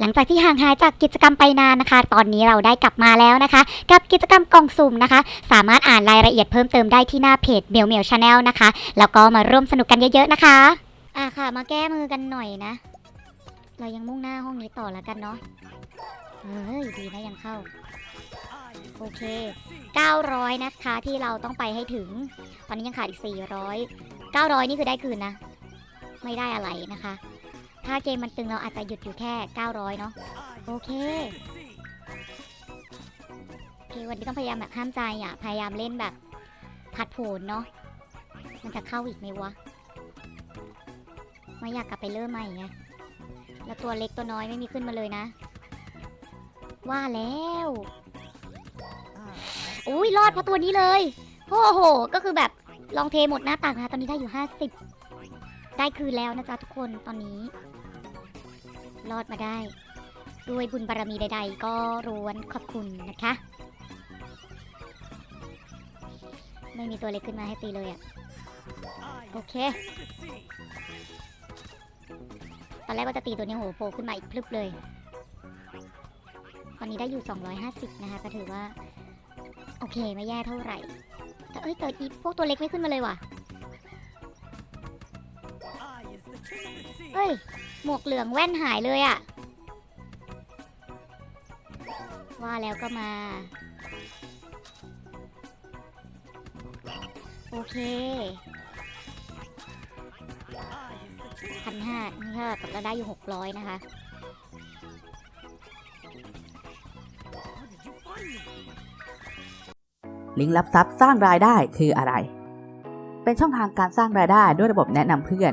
หลังจากที่ห่างหายจากกิจกรรมไปนานนะคะ ตอนนี้เราได้กลับมาแล้วนะคะ กับกิจกรรมกล่องสุ่มนะคะ สามารถอ่านรายละเอียดเพิ่มเติมได้ที่หน้าเพจเมียวเมียวชาแนลนะคะ แล้วก็มาร่วมสนุกกันเยอะๆนะคะ อะค่ะ มาแก้มือกันหน่อยนะ เรายังมุ่งหน้าห้องนี้ต่อแล้วกันเนาะเฮ้ยดีนะยังเข้า โอเค 900 นะคะที่เราต้องไปให้ถึง ตอนนี้ยังขาดอีก 400 900 นี่คือได้คืนนะ ไม่ได้อะไรนะคะ ถ้าเกมมันตึงเราอาจจะหยุดอยู่แค่ 900 เนาะโอเคโอเควันนี้ต้องพยายามแบบห้ามใจอะ พยายามเล่นแบบผัดโผนเนาะมันจะเข้าอีกไหมวะไม่อยากกลับไปเริ่มใหม่ไงแล้วตัวเล็กตัวน้อยไม่มีขึ้นมาเลยนะ ว่าแล้วอุ้ยรอดเพราะตัวนี้เลยโอ้โห ก็คือแบบลองเทหมดหน้าตักนะคะตอนนี้ได้อยู่ 50 ได้คืนแล้วนะจ๊ะทุกคนตอนนี้ รอดมาได้ ด้วยบุญบารมีใด ๆ ก็ร้วนขอบคุณนะคะ ไม่มีตัวเล็กขึ้นมาให้ตีเลยอะ่ะ โอเค ตอนแรกว่าจะตีตัวนี้โหโผล่ขึ้นมาอีกพลึบเลย ตอนนี้ได้อยู่ 250 นะคะ ก็ถือว่า โอเค ไม่แย่เท่าไหร่ แต่เอ้ยแต่อีพวกตัวเล็กไม่ขึ้นมาเลยว่ะ เฮ้ย หมวกเหลืองแว่นหายเลยอะว่าแล้วก็มา โอเคพันห้านี่ถ้าตกแล้วได้อยู่หกร้อยนะคะ ลิงก์รับทรัพย์สร้างรายได้คืออะไร เป็นช่องทางการสร้างรายได้ด้วยระบบแนะนำเพื่อน